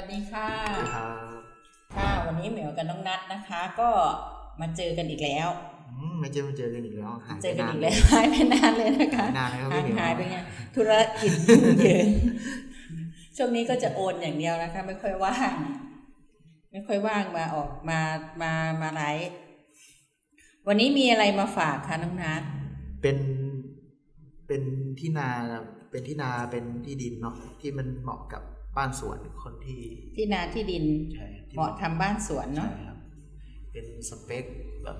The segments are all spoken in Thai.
สวัสดีค่ะครับค่ะวันนี้เหมียวกับน้องนัดนะคะ ก็มาเจอกันอีกแล้วอืมไม่เจอไม่เจอกันอีกแล้วหายไปเจอกันนานอีกแล้วหายไปนานเลยนะคะนานไหมครับห่าพี่งเหมียวหายไปไงธุรกิจยุ่งเหยิงช่วงนี้ก็จะโอนอย่างเดียวนะคะ ไม่ค่อยว่าง ไม่ค่อยว่างมาออกมามามาไลฟ์วันนี้มีอะไรมาฝากคะน้องนัดเป็นเป็นที่นาเป็นที่นาเป็นที่ดินเนาะที่มันเหมาะกับ บ้านสวนคนที่ที่นาที่ดินใช่ที่เหมาะทำบ้านสวนเนาะใช่ครับเป็นสเปคแบบ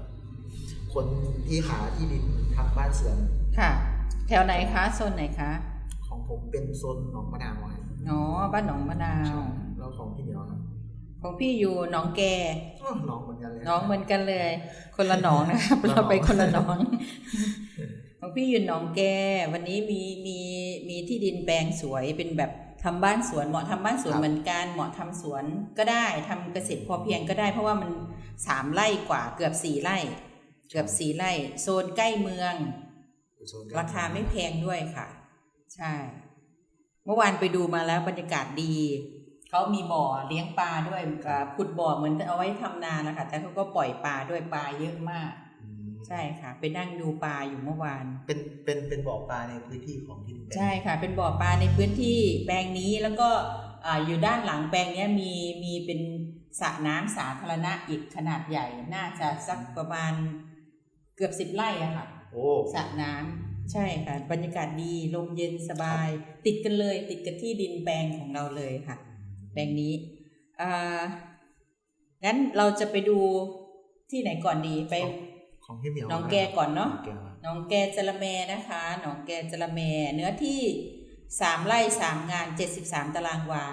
คนที่หาที่ดินทำบ้านสวนค่ะ แถวไหนคะโซนไหนคะ ของผมเป็นโซนหนองมะนาวครับอ๋อบ้านหนองมะนาวใช่แล้วของพี่เหมียวครับของพี่อยู่หนองแกอ้อหนองเหมือนกันเลยน้องเหมือนกันเลย คนละหนองนะครับคนละหนองเราไปคนละหนอง ของพี่อยู่หนองแก วันนี้มีมีมีที่ดินแปลงสวยเป็นแบบ ทำบ้านสวนเหมาะทำบ้านสวนเหมือนกัน เหมาะทำสวนก็ได้ทำเกษตรพอเพียงก็ได้ เพราะว่ามันสามไร่กว่าเกือบสี่ไร่ เกือบสี่ไร่ โซนใกล้เมืองโซนราคาไม่แพงด้วยค่ะ ใช่ เมื่อวานไปดูมาแล้วบรรยากาศดี เขามีบ่อเลี้ยงปลาด้วยอ่าขุดบ่อเหมือนเอาไว้ทำนานะคะแต่เขาก็ปล่อยปลาด้วยปลาเยอะมากอืม ใช่ค่ะ ไปนั่งดูปลาอยู่เมื่อวาน เป็นเป็นเป็นบ่อปลาในพื้นที่ของที่ดินแปลงใช่ค่ะ เป็นบ่อปลาในพื้นที่แปลงนี้แล้วก็อ่าอยู่ด้านหลังแปลงเนี้ยมีมีเป็นสระน้ำสาธารณะอีกขนาดใหญ่ น่าจะสักประมาณเกือบสิบไร่อะค่ะโอ้สระน้ำใช่ค่ะ บรรยากาศดีลมเย็นสบาย ติดกันเลย ติดกับที่ดินแปลงของเราเลยค่ะ แปลงนี้อ่างั้นเราจะไปดูที่ไหนก่อนดีไป ของพี่เหมียวหนองแกก่อนเนาะหงแกครับหนองแกจระแมนะคะหนองแกจระแมเนื้อที่สามไร่สามงานเจ็ดสิบสามตารางวา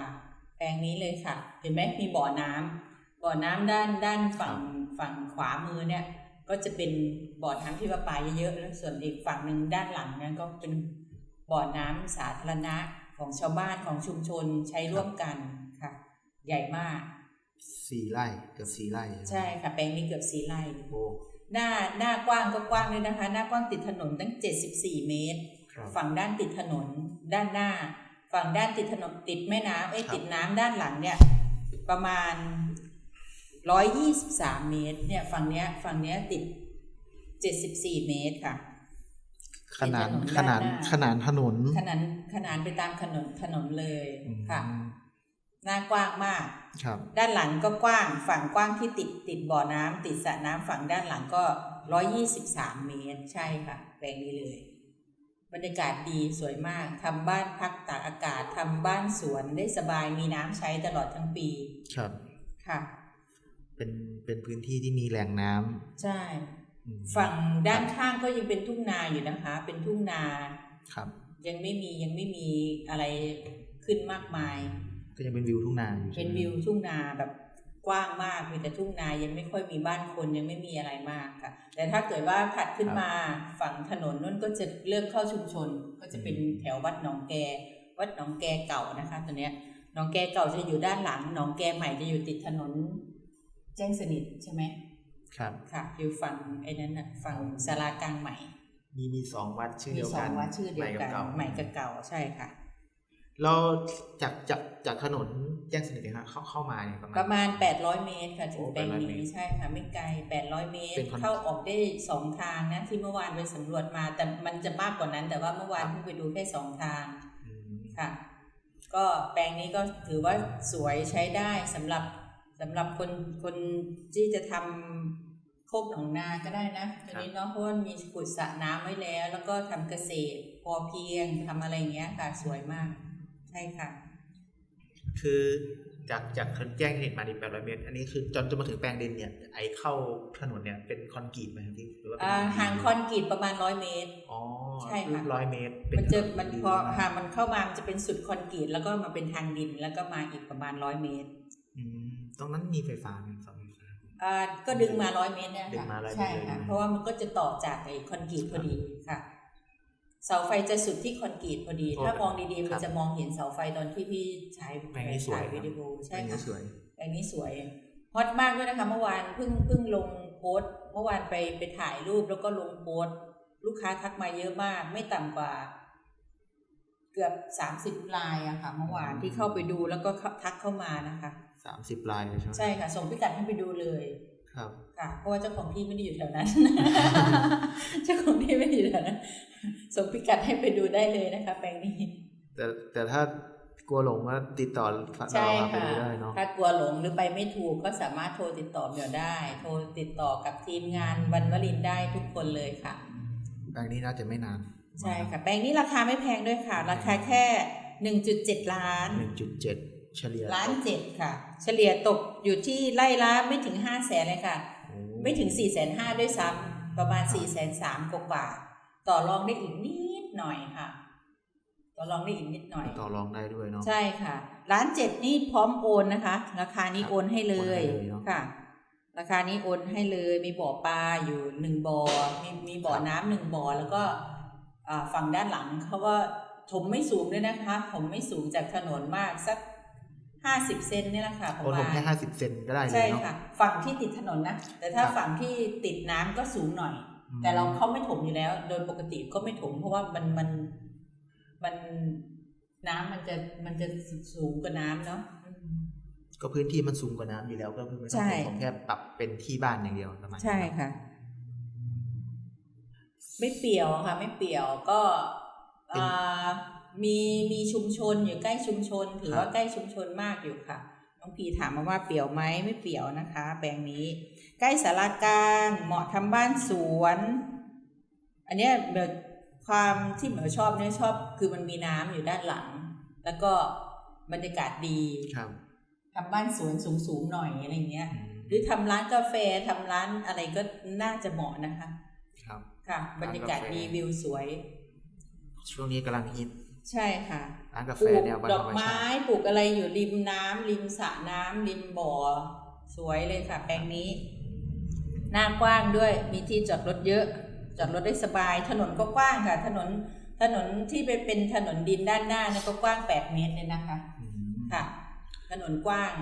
แปลงนี้เลยค่ะ เห็นไหมมีบ่อน้ำบ่อน้ำด้านด้านฝั่งฝั่งขวามือเนี่ย ก็จะเป็นบ่อน้ำที่ว่าปลาเยอะๆแล้วส่วนอีกฝั่งหนึ่งด้านหลังนั้นก็เป็นบ่อน้ำสาธารณะของชาวบ้านของชุมชนใช้ร่วมกันค่ะ ใหญ่มากสี่ไร่เกือบสี่ไร่ ใช่ค่ะแปลงนี้เกือบสี่ไร่โอ้ หน้าหน้ากว้างก็กว้างเลยนะคะ หน้ากว้างติดถนนตั้ง 74 เมตรครับฝั่งด้านติดถนนด้านหน้า ฝั่งด้านติดถนนติดแม่น้ำเอ้ยครับติดน้ำด้านหลังเนี่ยประมาณ 123 เมตร เนี่ยฝั่งเนี้ยฝั่งเนี้ยติด 74 เมตรค่ะขนาดติดถนนขนาดด้านหน้าขนาดถนนขนานขนานไปตามถนนถนนเลยอืมค่ะ หน้ากว้างมากครับด้านหลังก็กว้างฝั่งกว้างที่ติดติดบ่อน้ำติดสระน้ำฝั่งด้านหลังก็ร้อยี่สิบสามเมตรใช่ค่ะ แปลงนี้เลย บรรยากาศดีสวยมากทำบ้านพักตากอากาศทำบ้านสวนได้สบายมีน้ำใช้ตลอดทั้งปี ครับ ค่ะ เป็นเป็นพื้นที่ที่มีแหล่งน้ำใช่อืมฝั่งด้านข้างก็ยังเป็นทุ่งนาอยู่นะคะ เป็นทุ่งนา ครับ ยังไม่มียังไม่มีอะไรขึ้นมากมาย ก็ยังเป็นวิวทุ่งนาอยู่ใช่เป็นไหมวิวทุ่งนาแบบกว้างมากมีแต่ทุ่งนายังไม่ค่อยมีบ้านคนยังไม่มีอะไรมากค่ะ แต่ถ้าเกิดว่าถัดขึ้นมาฝั่งถนนนั่นก็จะเริ่มเข้าชุมชน ก็จะเป็นแถววัดหนองแก วัดหนองแกเก่านะคะตัวเนี้ยหนองแกเก่าจะอยู่ด้านหลังหนองแกใหม่จะอยู่ติดถนน แจ้งสนิทใช่ไหมครับค่ะอยู่ฝั่งไอ้นั้นน่ะฝั่งศาลากลางใหม่ มีมีสองวัดชื่อมีเดียวสอกังนวัดชื่อเดียวกันใหม่กับเก่าใหม่กับเก่าใช่ค่ะ เราจากจากจากถนนแจ้งสนิทเนี่ยฮะเข้าเข้ามาเนี่ยประมาณ ประมาณ 800 เมตรค่ะถึงโอ้แปลง800เมนี้ตรใช่ค่ะไม่ไกล 800 เมตร เป็นคอนเข้าออกได้สองทางนะที่เมื่อวานไปสำรวจมา แต่มันจะมากกว่านั้น แต่ว่าเมื่อวานเพิ่งไปดูแค่สองทางอืมค่ะ ก็แปลงนี้ก็ถือว่าสวยใช้ได้สำหรับสำหรับคนคนที่จะทำโคกหนองนาก็ได้นะตัวนี้เนาะเพราะว่ามีขุดสระน้ำไว้แล้ว แล้วก็ทำเกษตรพอเพียงทำอะไรอย่างเงี้ยค่ะสวยมากใช่ค่ะ คือจากจากแจ้งสนิทมาดีแปดร้อยเมตร อันนี้คือจนจนมาถึงแปลงดินเนี่ย ไอเข้าถนนเนี่ยเป็นคอนกรีตไหมครับพี่หรือว่าเป็นอ่าห่างคอนกรีตประมาณร้อยเมตร อ๋อ ใช่ค่ะร้อยเมตรเป็มันจะถมันดีพอมากหากมันเข้ามามันจะเป็นสุดคอนกรีตแล้วก็มาเป็นทางดินแล้วก็มาอีกประมาณร้อยเมตร อืม ตรงนั้นมีไฟฟ้าไหมเสาไฟฟ้าอ่าก็ดึงมาร้อยเมตรเนี่ยดึงค่ะมา100เมตรใช่ค่ะเลยนะเพราะว่ามันก็จะต่อจากไอ้คอนกรีตพอดีค่ะ เสาไฟจะสุดที่คอนกรีตพอดี ถ้ามองดีๆ มันจะมองเห็นเสาไฟตอนที่พี่ใช้แปลงนี้สวยถ่ายวิดีโอใช่แปลงนี้ค่ะสวยแปลงนี้สวยฮอตมากด้วยนะคะเมื่อวานเพิ่งเพิ่งลงโพสต์เมื่อวานไปไปถ่ายรูปแล้วก็ลงโพสต์ลูกค้าทักมาเยอะมาก ไม่ต่ำกว่า เกือบสามสิบลายอะค่ะ เมื่อวานที่เข้าไปดูแล้วก็เข้าทักเข้ามานะคะสามสิบลายเลยใช่ไหมใช่ค่ะ ส่งพิกัดให้ไปดูเลย ครับค่ะเพราะว่าเจ้าของที่ไม่ได้อยู่แถวนั้น เจ้าของที่ไม่ได้อยู่แถวนั้นส่งพิกัดให้ไปดูได้เลยนะคะ แปลงนี้ แต่แต่ถ้ากลัวหลงก็ติดต่อเราใช่พาไปค่ะดูได้เนาะถ้ากลัวหลงหรือไปไม่ถูกก็สามารถโทรติดต่อเหมียวได้ โทรติดต่อกับทีมงานวันวลินได้ทุกคนเลยค่ะ แปลงนี้น่าจะไม่นานใช่ค่ะ แปลงนี้ราคาไม่แพงด้วยค่ะ ราคาแค่1.7ล้านหนึ่งจุดเจ็ด เฉลี่ยล้านเจ็ดค่ะ เฉลี่ยตกอยู่ที่ไล่ละไม่ถึง5 0 0แสนเลยค่ะโอ้ไม่ถึง4ี่แสนห้าด้วยซ้ำประมาณ4ี่แสนสามกว่าๆต่อรองได้อีกนิดหน่อยค่ะ ต่อรองได้อีกนิดหน่อย ต่อรองได้ด้วยเนาะใช่ค่ะร้านเจ็ดนี่พร้อมโอนนะคะ ราคานี้ครับโอนให้เลยโอนให้เลยเนอะค่ะ ราคานี้โอนให้เลยมีบ่อปลาอยู่หนึ่งบ่อมีมีบ่อน้ำหนึ่งบ่อแล้วก็อ่าฝั่งด้านหลังเขาก็ถมไม่สูงด้วยนะคะถมไม่สูงจากถนนมากสัก ห้าสิบเซนนี่แหละค่ะประโอนผมามณแค่ห้าสิบเซนก็ได้เลใช่ยเนาะค่ะ ฝั่งที่ติดถนนนะ แต่ถ้าครับฝั่งที่ติดน้ำก็สูงหน่อยอืมแต่เราเขาไม่ถมอยู่แล้ว โดยปกติก็ไม่ถม เพราะว่ามันมันมันน้ำมันจะมันจะสูงกว่าน้ำเนาะอืมก็พื้นที่มันสูงกว่าน้ำอยู่แล้วก็คือไม่ต้อใช่งผมแค่ปรับเป็นที่บ้านอย่างเดียวประมาณนี้ใช่เนาะค่ะ ไม่เปี่ยวค่ะ ไม่เปี่ยวก็อ่า มีมีชุมชนอยู่ใกล้ชุมชน ถือว่าใกล้ชุมชนมากอยู่ค่ะ น้องพีถามมาว่าเปี่ยวไหมไม่เปี่ยวนะคะ แปลงนี้ ใกล้สารากลางเหมาะทำบ้านสวน อันเนี้ยแบบความที่เหมือชอบเนี่ยชอบ คือมันมีน้ำอยู่ด้านหลัง แล้วก็บรรยากาศดีครับทำบ้านสวนสูงๆหน่อยอะไรเงี้ยอืมหรือทำร้านกาแฟทำร้านอะไรก็น่าจะเหมาะนะคะ ครับค่ะ บรรยากาศดีวิวสวย ช่วงนี้กำลังฮิต ใช่ค่ะร้านกาปแฟลูกแนวบ้านดธอรกรมไม้ชาติปลูกอะไรอยู่ริมน้ำริมสระน้ำริมบ่อ สวยเลยค่ะ แปลงนี้ หน้ากว้างด้วยมีที่จอดรถเยอะ จอดรถได้สบาย ถนนก็กว้างค่ะ ถนนถนนที่ไปเป็นถนนดินด้านหน้านี่ก็กว้างแปดเมตรเลยนะคะอืมค่ะ ถนนกว้าง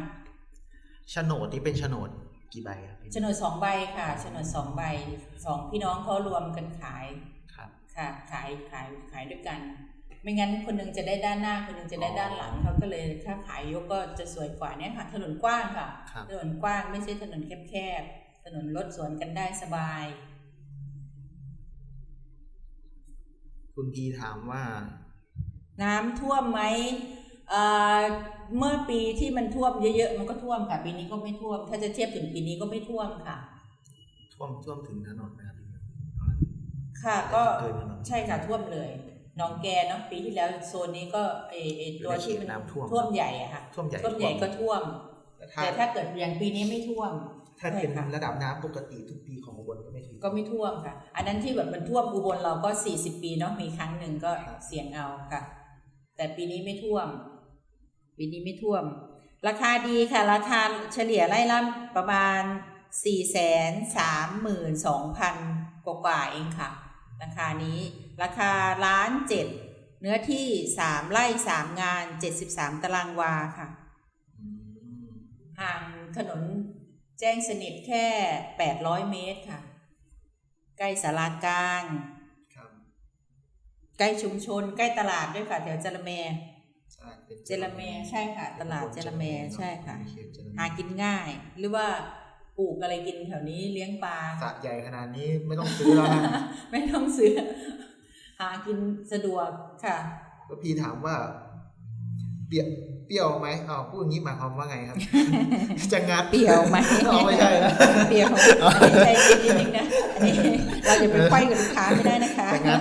โฉนดนี่เป็นโฉนดกี่ใบครับพี่โฉนดสองใบค่ะโฉนดสองใบสองพี่น้องเขารวมกันขาย ครับ ค่ะ ขายขายขายด้วยกัน ไม่งั้นคนหนึงจะได้ด้านหน้าคนหนึงจะได้ด้านหลังเขาก็เลยถ้าขายยกก็จะสวยกว่าเนี่ยค่ะ ถนนกว้างค่ะครับถนนกว้างไม่ใช่ถนนแคบๆถนนรถสวนกันได้สบาย คุณพีถามว่า น้ำท่วมไหมเอ่อเมื่อปีที่มันท่วมเยอะๆมันก็ท่วมค่ะ ปีนี้ก็ไม่ท่วม ถ้าจะเทียบถึงปีนี้ก็ไม่ท่วมค่ะ ท่วมท่วมถึงถนนไหมครับพี่ค่ะก็เกินถนนใช่ค่ะท่วมเลย หน้องแกเนาะปีที่แล้วโซนนี้ก็เอเอตัวที่มันน้ำท่วมท่วมใหญ่อะค่ะท่วมใหญ่ท่วมใหญ่ก็ท่วม แต่ถ้าแต่ถ้าเกิดอย่างปีนี้ไม่ท่วม ถ้าเป็นใช่ค่ะระดับน้ำปกติทุกปีของอุบลก็ไม่ถึงก็ไม่ท่วมค่ะ อันนั้นที่แบบมันท่วมอุบลเราก็40ปีเนาะมีครั้งหนึ่งก็ครับเสี่ยงเอาค่ะ แต่ปีนี้ไม่ท่วม ปีนี้ไม่ท่วม ราคาดีค่ะ ราคาเฉลี่ยไร่ละประมาณ4 3 2 0 0 0กว่าๆเองค่ะ ราคานี้ ราคาล้านเจ็ดเนื้อที่3ไร่3งาน73ตารางวาค่ะอืมห่างถนนแจ้งสนิทแค่800เมตรค่ะ ใกล้สารากลางครับใกล้ชุมชน ใกล้ตลาดด้วยค่ะแถวเจรแมใช่เป็นเจรแมใช่ค่ะ ตลาดเจรแมใช่ค่ะเขตเจรแมหากินง่าย หรือว่าปลูกอะไรกินแถวนี้เลี้ยงปลาสระใหญ่ขนาดนี้ไม่ต้องซื้อแล้วนะไม่ต้องซื้อ หากินสะดวกค่ะก็พี่ถามว่า เปรี้ยวเปรี้ยวไหมอ้าวพูดอย่างนี้หมายความว่าไงครับจะงัดเปรี้ยวไหมอ๋อไม่ใช่นะเปรี้ยวอันนี้ใช่นิดนึงนะอันนี้เราจะไปไขว้กับลูกค้าไม่ได้นะคะจะงัด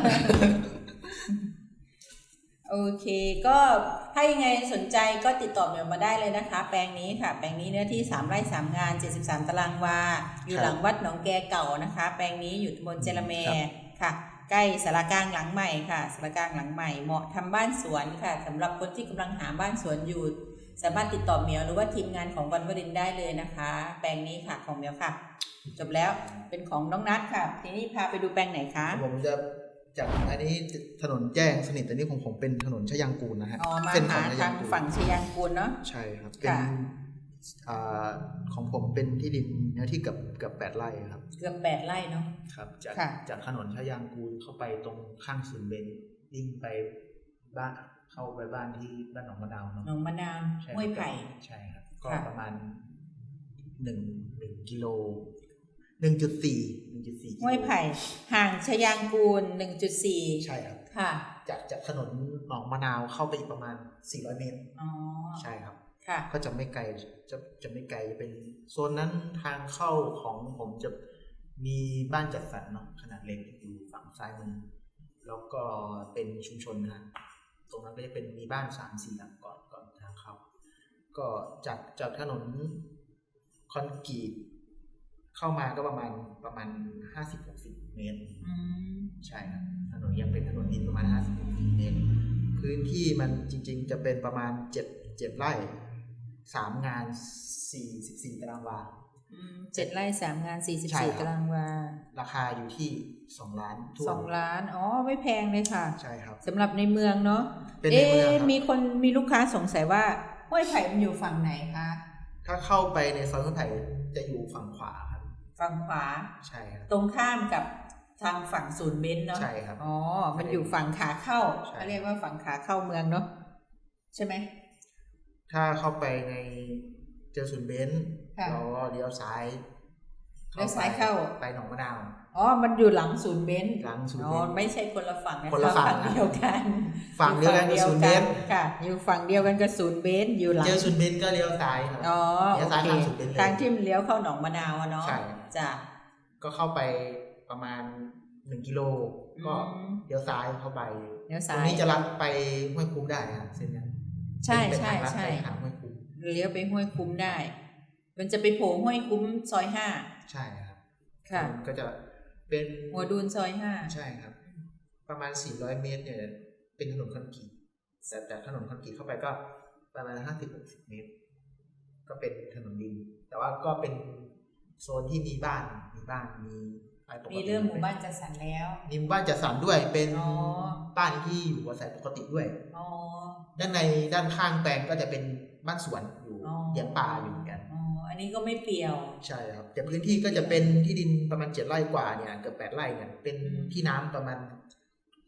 โอเค ก็ถ้ายังไงสนใจก็ติดต่อเมลมาได้เลยนะคะ แปลงนี้ค่ะ แปลงนี้เนื้อที่ 3 ไร่ 3 งาน 73 ตารางวา อยู่หลังวัดหนองแกเก่านะคะ แปลงนี้อยู่ตำบลเจรแมค่ะ ใกล้สารกลางหลังใหม่ค่ะสารกลางหลังใหม่เหมาะทำบ้านสวนค่ะสำหรับคนที่กำลังหาบ้านสวนอยู่สามารถติดต่อเมียวหรือว่าทีมงานของวันวรินทร์ได้เลยนะคะ แปลงนี้ค่ะของเมียวค่ะ จบแล้วเป็นของน้องนัทค่ะ ทีนี้พาไปดูแปลงไหนคะผมจะจากอันนี้ถนนแจ้งสนิทแต่นี่ของผมเป็นถนนชยางกูลนะฮะอ๋อมาเส้นขหาองชทายางงกูลฝั่งชยางกูลเนาะใช่ครับเป็นค่ะอ่า ของผมเป็นที่ดินเนื้อที่เกับเกับแปดไร่ครับ เกือบแปดไร่เนาะครับ จากค่ะจากถนนชยางกูลเข้าไปตรงข้างศูนย์เบนยิ่งไปบ้านเข้าไปบ้านที่บ้านหนองมะนาวเนาะหนองมะนาวใช่ห้วยไผ่ใช่ครับ ก็ค่ะประมาณหนึ่งหนึ่งกิโลหนึ่งจุดสี่หนึ่งจุดสี่ห้วยไผ่ห่างชยางกูล1.4ใช่ครับ ค่ะ จากจากถนนหนองมะนาวเข้าไปอีกประมาณ400เมตรอ๋อใช่ครับค่ะ ก็จะไม่ไกลจะจะไม่ไกลจะเป็นโซนนั้นทางเข้าของผมจะมีบ้านจัดสรรเนาะขนาดเล็กอยู่ฝั่งซ้ายมือแล้วก็เป็นชุมชนนะฮะตรงนั้นก็จะเป็นมีบ้านสามสี่หลังก่อนก่อนทางเข้าก็จากจากถนนคอนกรีตเข้ามาก็ประมาณประมาณห้าสิบหกสิบเมตรอืมใช่ครับถนนยังเป็นถนนดินประมาณห้าสิบหกสิบเมตร พื้นที่มันจริง ๆ จะเป็นประมาณเจ็ดเจ็ดไร่ สามงานสี่สิบสี่ตารางวาอืมเจ็ดไร่สามงานใช่ครับ44ตารางวา ราคาอยู่ที่สองล้านทั่วสองล้าน อ๋อ ไม่แพงเลยค่ะ ใช่ครับสำหรับในเมืองเนาะเป็นในเมืองครับมีคนมีลูกค้าสงสัยว่าห้วยไผ่มันอยู่ฝั่งไหนคะ ถ้าเข้าไปในซอยข้าวไผ่จะอยู่ฝั่งขวาครับฝั่งขวา ใช่ครับ ตรงข้ามกับทางฝั่งศูนย์เบนซ์เนาะ ใช่ครับ อ๋อ มันอยู่ฝั่งขาเข้าใช่เขาเรียกว่าฝั่งขาเข้าเมืองเนาะ ใช่ไหม ถ้าเข้าไปในเจอศูนย์เบนซ์ค่ะเราก็เลี้ยวซ้ายเลี้ยวซ้ายเข้า ไปหนองมะนาวอ๋อ มันอยู่หลังศูนย์เบนซ์หลังศูนย์อ๋อเบนซ์ ไม่ใช่คนละฝั่งนะคะคนละฝั่ง เดียวกันฝั่งเดียวกันกับศูนย์เบนซ์ค่ะ อยู่ฝั่งเดียวกันกับศูนย์เบนซ์อยู่หลัง เจอศูนย์เบนซ์ก็เลี้ยวซ้ายครับ อ๋อเลี้ยวโอซ้ายเคทางศูนย์เบนซ์เลยทางที่มันเลี้ยวเข้าหนองมะนาวอะเนาะใช่ จ้ะก็เข้าไปประมาณหนึ่งกิโลก็อืมเลี้ยวซ้ายเข้าไปเลี้ยวตรซ้างยนี้จะลัดไปห้วยคุ้มได้ครับเส้นนี้ ใช่เป็นใช่ทางลัดใช่ไปหาห้วยคุ้มเลี้ยวไปห้วยคุ้มได้ มันจะไปโผล่ห้วยคุ้มซอยห้าใช่ครับค่ะมันก็จะเป็นหัวดูนซอยห้าใช่ครับ ประมาณ400เมตรเนี่ย เป็นถนนคอนกรีตแต่จากถนนคอนกรีตเข้าไปก็ประมาณ50-60เมตร ก็เป็นถนนดิน แต่ว่าก็เป็นโซนที่มีบ้านมีบ้านมีไฟ ปกติมีเรื่องหมู่บ้านจัดสรรแล้ว มีหมู่บ้านจัดสรรด้วยเป็นอ๋อบ้านที่อยู่อาศัยปกติด้วยอ๋อด้านในด้านข้างแปลงก็จะเป็นบ้านสวนอยู่อ๋อเลี้ยงปลาอยู่เหมือนกันอ๋ออันนี้ก็ไม่เปลี่ยว ใช่ครับ แต่พื้นที่ก็จะเป็นที่ดินประมาณเจ็ดไร่กว่าเนี่ยเกือบแปดไร่เนี่ยเป็นอืมที่น้ำประมาณ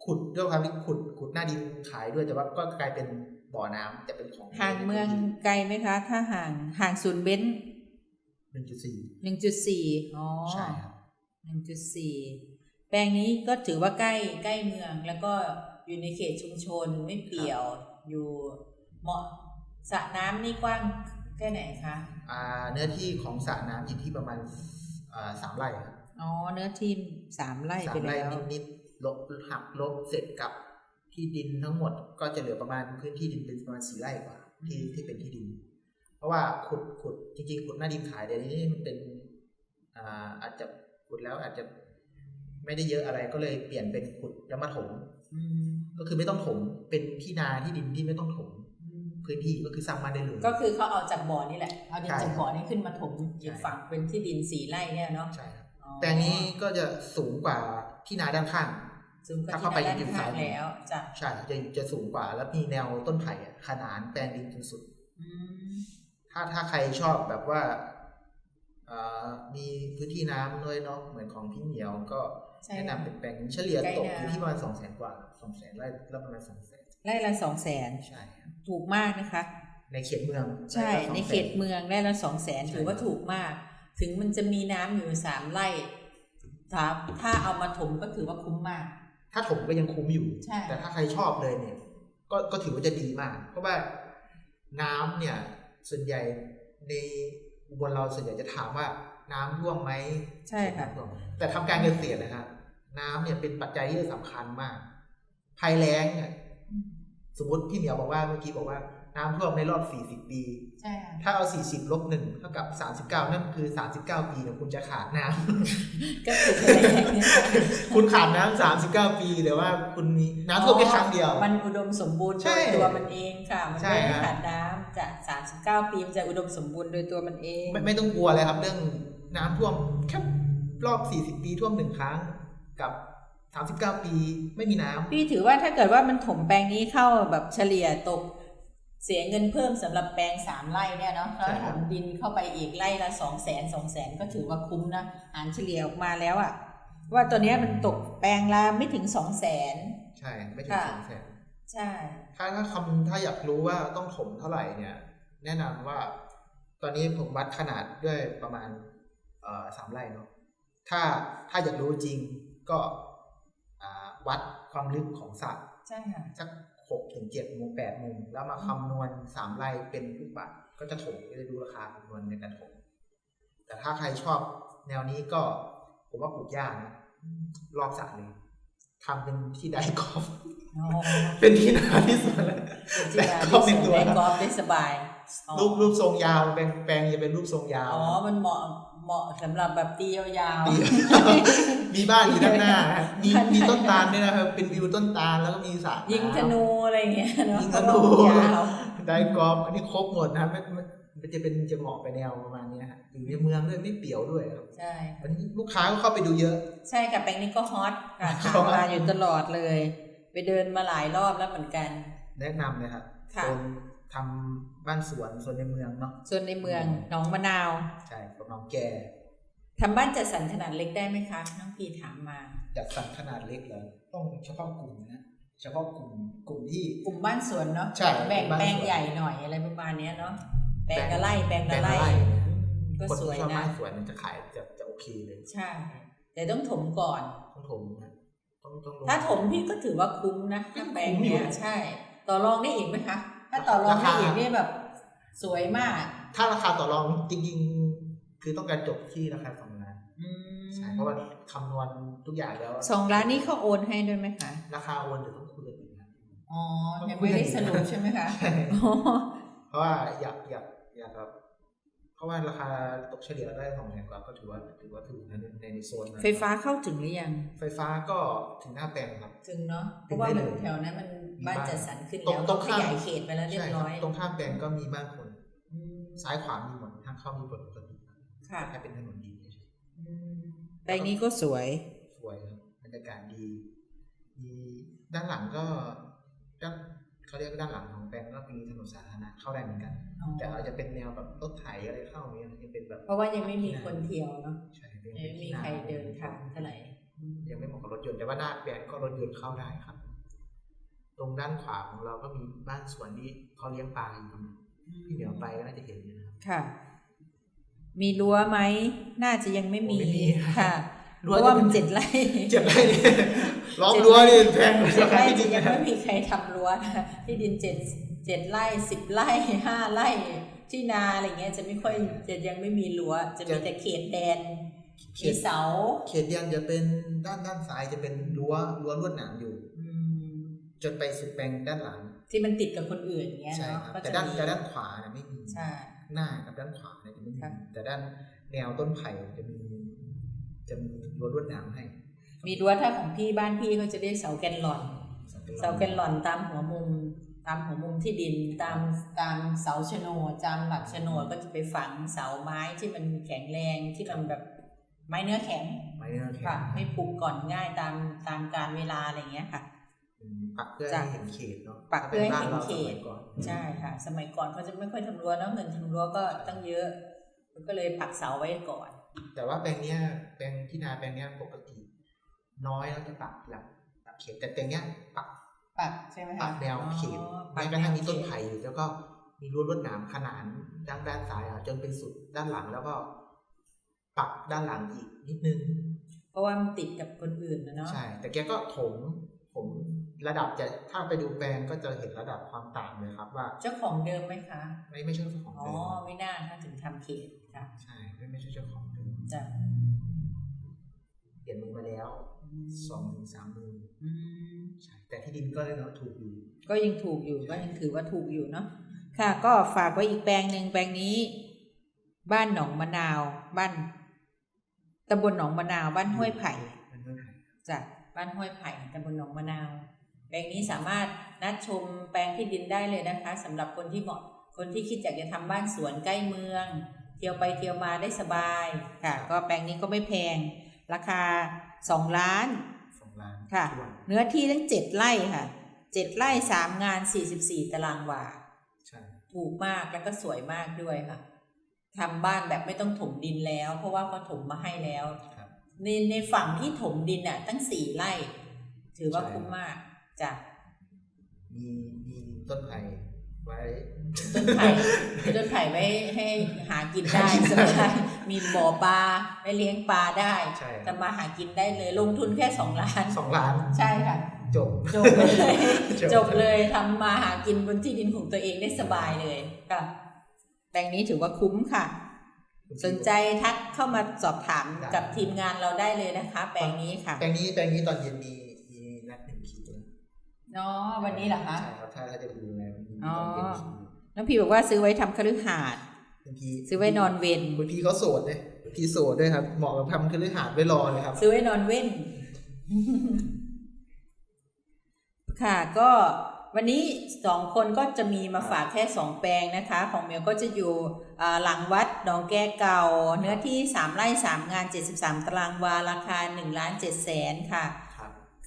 ขุดด้วยความที่ขุดขุดหน้าดินขายด้วยแต่ว่าก็กลายเป็นบ่อน้ำแต่เป็นของห่างเมืองไกลไหมคะ ถ้าห่างห่างศูนย์เบนซ์หนึ่งจุดสี่หนึ่งจุดสี่อ๋อใช่ครับ หนึ่งจุดสี่แปลงนี้ก็ถือว่าใกล้ใกล้เมือง แล้วก็อยู่ในเขตชุมชนไม่เปลี่ยวอยู่เหมาะสระน้ำนี่กว้างแค่ไหนคะอ่าเนื้อที่ของสระน้ำอยู่ที่ประมาณอ่าสามไร่ครับอ๋อเนื้อที่สามไร่สาไปมไร่แล้วนิดๆลบหักลบเสร็จกับที่ดินทั้งหมดก็จะเหลือประมาณพื้นที่ดินเป็นประมาณสี่ไร่กว่า ที่ที่เป็นที่ดิน เพราะว่าขุดขุดจริงๆขุดหน้าดินขายแต่นี่มันเป็นอ่าอาจจะ ขุดแล้วอาจจะไม่ได้เยอะอะไรก็เลยเปลี่ยนเป็นขุดแล้วมาถมอืมก็คือไม่ต้องถมเป็นที่นาที่ดินที่ไม่ต้องถมอืมพื้นที่ก็คือสร้างบ้านได้เลยก็คือเขาเอาจากบ่อนี่แหละเอาดินใช่จากบ่อนี้ขึ้นมาถมใช่อีกฝั่งเป็นที่ดินสีไร่เนี่ยเนาะใช่ครับอ๋อแปลงนี้ก็จะสูงกว่าที่นาด้านข้างสูงกว่าถ้าที่เข้าไปด้านอยู่ข้างซ้ายแล้วจ้ะใช่จะจะสูงกว่าแล้วมีแนวต้นไผ่อะขนานแปลงดินจนสุดอืมถ้าถ้าใครชอบแบบว่าเอ่อ มีพื้นที่น้ำด้วยเนาะเหมือนของพี่เหมียวก็ใช่แนะนำเป็นแปลงนี้เฉลี่ยใกล้ตกน้ำอยู่ที่ประมาณสองแสนกว่าสองแสนไร่แล้วประมาณสองแสนไร่ละสองแสนใช่ครับถูกมากนะคะ ในเขตเมืองใช่ไร่ละใน200,000เขตเมืองไร่ละสองแสนใช่ถือว่าถูกมาก ถึงมันจะมีน้ำอยู่สามไร่ถ้าถ้าเอามาถมก็ถือว่าคุ้มมาก ถ้าถมก็ยังคุ้มอยู่ใช่แต่ถ้าใครชอบเลยเนี่ย ก็ก็ถือว่าจะดีมาก เพราะว่าน้ำเนี่ยส่วนใหญ่ใน อุบลเราส่วนใหญ่จะถามว่าน้ำท่วมไหมใช่ค่ะน้ำท่วมแต่ทำการเกษตรนะครับน้ำเนี่ยเป็นปัจจัยที่สำคัญมาก ภัยแล้งเนี่ยสมมติพี่เหมียวบอกว่าเมื่อกี้บอกว่า น้ำท่วมในรอบ 40 ปี ใช่ค่ะ ถ้าเอา 40 ลบหนึ่งเท่ากับ 39 นั่นคือ 39 ปีเนี่ยคุณจะขาดน้ำก็ถือเป็นแรงเนี่ยค่ะคุณขาดน้ำ39 ปีแต่ว่าคุณมีน้ำท่วมแค่ครั้งเดียว มันอุดมสมบูรณ์ใช่โดยตัวมันเองค่ะ มันใช่ไม่ได้ฮะขาดน้ำจากสามสิบเก้าปีมันจะอุดมสมบูรณ์โดยตัวมันเอง ไม่ไม่ต้องกลัวเลยครับเรื่องน้ำท่วมแค่รอบ 40 ปีท่วมหนึ่งครั้งกับ39 ปีไม่มีน้ำพี่ถือว่าถ้าเกิดว่ามันถมแปลงนี้เข้าแบบเฉลี่ยตก เสียเงินเพิ่มสำหรับแปลงสามไร่เนี่ยเนาะแล้วใช่คถรับมดินเข้าไปอีกไร่ละสองแสนสองแสนก็ถือว่าคุ้มนะหารเฉลี่ยออกมาแล้วอะว่าตัวเนี้ยมันตกแปลงละไม่ถึงสองแสนใช่ไม่ถึงค่ะสองแสนใช่ ถ้าถ้าคำถ้าอยากรู้ว่าต้องถมเท่าไหร่เนี่ย แนะนำว่า ตอนนี้ผมวัดขนาดด้วยประมาณเอ่อสามไร่เนาะถ้าถ้าอยากรู้จริงก็อ่าวัดความลึกของสระใช่ค่ะสัก หกถึงเจ็ดมุมแปดมุม แล้วมาคำนวณสามไร่เป็นลูกบาศก์ก็จะถมก็จะดูราคาคำนวณในการถมแต่ถ้าใครชอบแนวนี้ก็ผมว่าปลูกหญ้านะรอบสระเลยทำเป็นที่ไดกอล์ฟอ๋อเป็นที่นาที่สุดแล้วจริงๆแต่ที่เข้าสในวนตัวได้กอล์ฟได้สบายอ๋อรูปรูปทรงยาวแปลงแปลงจะเป็นรูปทรงยาวอ๋อมันเหมาะ เหมาะสำหรับแบบตียาวมีบ้านอยู่ด้านหน้าฮะมีด้านหน้ามีมีต้นตาลด้วยนะครับ เป็นวิวต้นตาลแล้วก็มีสระๆยิงธนูอะไรอย่างเงี้ยเนาะยิงธนูยาวได้กอล์ฟอันนี้ครบหมดนะครับมันมันมันจะเป็นจะเหมาะไปแนวประมาณนี้ฮะอยู่ในเมืองด้วยไม่เปี่ยวด้วยครับใช่วันนี้ลูกค้าก็เข้าไปดูเยอะ ใช่ค่ะแปลงนี้ก็ฮอตค่ะฮถาอมตมาอยู่ตลอดเลย ไปเดินมาหลายรอบแล้วเหมือนกัน แนะนำเลยครับค่ะโซนทำ บ้านสวนโซนในเมืองเนาะส่วนในเมืองหนองมะนาว ใช่กับน้องแกทำบ้านจัดสรรขนาดเล็กได้ไหมคะน้องพีถามมาจัดสรรขนาดเล็กเลยต้องเฉพาะกลุ่มนะเฉพาะกลุ่มกลุ่มที่กลุ่มบ้านสวนเนาะใช่แบ่งบ้านสวนแปลงใหญ่หน่อยอะไรประมาณเนี้ยเนาะแปลงกระไล่แปลงกระไล่แปลงกะไร่ก็คนสวยที่ชอบนะไม้สวนมันจะขายจะจะโอเคเลยใช่แต่ต้องถมก่อนต้องถมนะต้องต้องลงถ้าถมพี่ก็ถือว่าคุ้มนะถ้าแปลงคุ้มอยู่เนี้ยใช่ ต่อรองได้อีกไหมคะ ถ้าต่อรองได้อีกราคานี่แบบ สวยมาก ถ้าราคาต่อรองจริงๆ คือต้องการจบที่ราคาสองล้านอืมใช่เพราะว่าคำนวณทุกอย่างแล้วสองล้านนี่เขาโอนให้ด้วยไหมคะ ราคาโอนเดี๋ยวต้องคุยกันอีกนะอ๋อยังไม่ได้สรุปใช่ไหมคะใช่อ๋อเพราะว่าอยากอยากอยากแบบ เพราะว่าราคาตกเฉลี่ยได้สองแสนกว่าก็ถือว่าถือว่าถูกนะในในโซนนั้นไฟฟ้าเข้าถึงหรือยัง ไฟฟ้าก็ถึงหน้าแปลงครับ ถึงเนาะเพราะว่ามันแถวนั้นมันบ้านจัดสรรขึ้นแล้วตรงขข้ามยายเขตไปแล้วเรียบร้อย ตรงข้ามแปลงก็มีบ้านคนซ้ายขวามีหมดทางเข้ามีหมดปกติค่ะแค่เป็นถนนดีเฉยอืมแปลงนี้ก็สวย สวยครับบรรยากาศดีมีด้านหลังก็ด้าน เขาเรียกว่าด้านหลังของแปลงก็มีถนนสาธารณะเข้าได้เหมือนกันแต่อาจจะเป็นแนวแบบรถไถอะไรเข้าอย่างเงี้ยยังเป็นแบบเพราะว่ายังไม่มีคนเที่ยวเนาะใช่เป็นยังไม่มีใครเดินทางเท่าไหร่อืมยังไม่เหมาะกับรถยนต์แต่ว่าหน้าแปลงก็รถยนต์เข้าได้ครับ ตรงด้านขวาของเราก็มีบ้านสวนที่เขาเลี้ยงปลาอยู่ตรงนั้นพี่เหนียวไปก็น่าจะเห็นอยู่นะครับ ค่ะ มีรั้วไหม น่าจะยังไม่มีโอ้ไม่มีค่ะรั้เพวราะว่าจะเป็นมันเจ็ดไร่ เจ็บได้นี่ ล้อมรั้วนี่แพงกว่าเจ็ดไร่ที่จะดินยังนะไม่มีใครทำรั้วนะที่ดินเจ็ดเจ็ดไร่สิบไร่ห้าไร่ที่นาอะไรเงี้ยจะไม่ค่อยจะยังไม่มีรั้วจะมีแต่เขตแดนเขมีตเสา เขตยันจะเป็นด้านด้านซ้ายจะเป็นรั้วรั้วลวดหนามอยู่อืมจนไปสุดแปลงด้านหลัง ที่มันติดกับคนอื่นเงี้ยใช่เนาะครับก็แต่จะด้านมีแต่ด้านขวาเนี่ยไม่มีใช่หน้ากับด้านขวาเนี่ยจะไม่มีครับแต่ด้านแนวต้นไผ่จะมีจะมีรั้วลวดหนามให้ มีรั้วถ้าของพี่บ้านพี่เขาจะเรียกเสาแกนหลอน เสาแกนหล่อนตามหัวมุม ตามหัวมุมที่ดินตามตามเสาชะโนดตามหลักชะโนดก็จะไปฝังเสาไม้ที่มันแข็งแรงที่มันแบบไม้เนื้อแข็งไม้เนื้อแข็งค่ะไม่ผุก่อนง่ายตามตามการเวลาอะไรเงี้ยค่ะอืมปักเพื่อจ้ะให้เห็นเขตเนาะปักเพื่อให้เห็นถ้าป็บ้าราเขตสมัยก่อนใช่ค่ะ สมัยก่อนเขาจะไม่ค่อยทำรั้วเนาะเงินทำรั้วก็ตั้งเยอะก็เลยปักเสาไว้ก่อน แต่ว่าแปลงเนี้ยแปลงที่นาแปลงเนี้ยปกติ น้อยเราจะปักหลักปักเขตแต่แปลงเนี้ยปักปักใช่ไหมคะปักแนวเขตอ๋อแม้กระทั่งมีต้นไผ่อยู่แล้วก็มีรั้วลวดหนามขนานด้านด้านซ้ายอะจนเป็นสุดด้านหลังแล้วก็ปักด้านหลังอีกนิดนึง เพราะว่ามันติดกับคนอื่นนะเนาะใช่ แต่แกก็ถมผมระดับจะถ้าไปดูแปลงก็จะเห็นระดับความต่างเลยครับ ว่า เจ้าของเดิมไหมคะ ไม่ไม่ใช่เจ้าของอ๋อเดิมไม่น่าถ้าถึงทำเขตค่ะ ใช่ไม่ไม่ใช่เจ้าของเดิมจะเปลี่ยนมือมาแล้ว สองมือสามมืออืมใช่แต่ที่ดินก็เลยเนาะถูกอยู่ ก็ยังถูกอยู่ก็ยังถือว่าถูกอยู่เนาะค่ะ ก็ฝากไว้อีกแปลงหนึ่งแปลงนี้ บ้านหนองมะนาว บ้านตำบลหนองมะนาว บ้านห้วยไผ่มันเมื่อไหร่จากบ้านห้วยไผ่ตำบลหนองมะนาว แปลงนี้สามารถนัดชมแปลงที่ดินได้เลยนะคะสำหรับคนที่เหมาะคนที่คิดอยากจะทำบ้านสวนใกล้เมือง เที่ยวไปเที่ยวมาได้สบายค่ะ ก็แปลงนี้ก็ไม่แพงราคา สองล้านสองล้านค่ะทวนเนื้อที่ทั้งเจ็ดไร่ค่ะเจ็ดไร่สามงานสี่สิบสี่ตารางวาใช่ถูกมากแล้วก็สวยมากด้วยค่ะทำบ้านแบบไม่ต้องถมดินแล้ว เพราะว่าเขาถมมาให้แล้วครับในในฝั่งที่ถมดินอะ ตั้งสี่ไร่ ถือว่าคุ้มมากจ้ะมีมีต้นไผ่ ไว้ต้นไผ่มีต้นไผ่ไว้ให้หากินได้สบายมีบ่อปลาไว้เลี้ยงปลาได้ใช่คแต่รับมาหากินได้เลยลงทุนแค่สองล้านสองล้านใช่ค่ะจบจบเลยจบจบเลยทำมาหากินบนที่ดินของตัวเองได้สบายเลยค่ะแปลงนี้ถือว่าคุ้มค่ะ สนใจทักเข้ามาสอบถามกับทีมงานเราได้เลยนะคะ แปลงนี้ค่ะ แปลงนี้แปลงนี้ตอนเย็นมี เนาะวันนี้เหรอคะใช่ครับถ้าถ้าจะดูแล้วมีอ๋อตอนเย็นคิวน้องพี่บอกว่าซื้อไว้ทำคฤหาสน์บางทีซื้อไว้นอนเวนบางทีเขาโสดเลยบางทีโสดด้วยครับเหมาะกับทำคฤหาสน์ไว้รอเลยครับ ซื้อไว้นอนเว้น ค่ะ ก็วันนี้สองคนก็จะมีมาฝากแค่สองแปลงนะคะ ของเมียวก็จะอยู่อ่าหลังวัดหนองแกเก่า เนื้อที่3ไร่3งาน73ตารางวาราคา1ล้าน7แสนค่ะ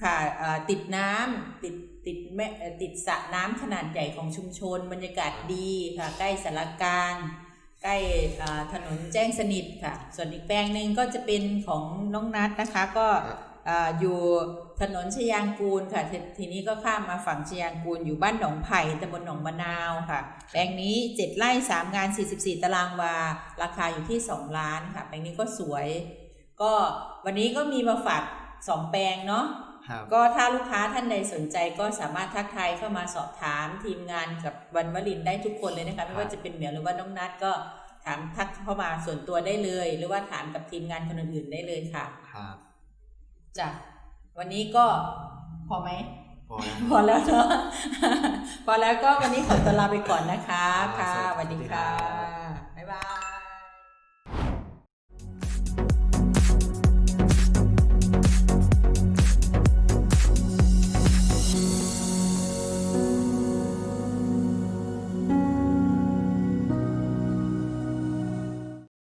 ค่ะติดน้ำติดติดแม่ติดสระน้ำขนาดใหญ่ของชุมชน บรรยากาศดีค่ะใกล้สารกลางใกล้ถนนแจ้งสนิทค่ะ ส่วนอีกแปลงหนึ่งก็จะเป็นของน้องนัทนะคะก็ครับอ่าอยู่ถนนชยางกูลค่ะททีนี้ก็ข้ามมาฝั่งชยางกูลอยู่บ้านหนองไผ่ตำบลหนองมะนาวค่ะ แปลงนี้ 7 ไร่ 3 งาน 44 ตารางวา ราคาอยู่ที่ 2 ล้านค่ะ แปลงนี้ก็สวย ก็วันนี้ก็มีมาฝาก 2 แปลงเนาะ ก็ถ้าลูกค้าท่านใดสนใจก็สามารถทักทายเข้ามาสอบถามทีมงานกับวันวลินได้ทุกคนเลยนะคะ ไม่ว่าจะเป็นเหมียวหรือว่าน้องนัดก็ถามทักเข้ามาส่วนตัวได้เลย หรือว่าถามกับทีมงานคนอื่นๆได้เลยค่ะ ครับจ้ะวันนี้ก็พอไหมพอแล้วพอแล้วเนาะพอแล้วก็วันนี้ขอตัวลาไปก่อนนะคะครับค่ะสสวัวัสสดีดีครัค่ะบบ๊ายบาย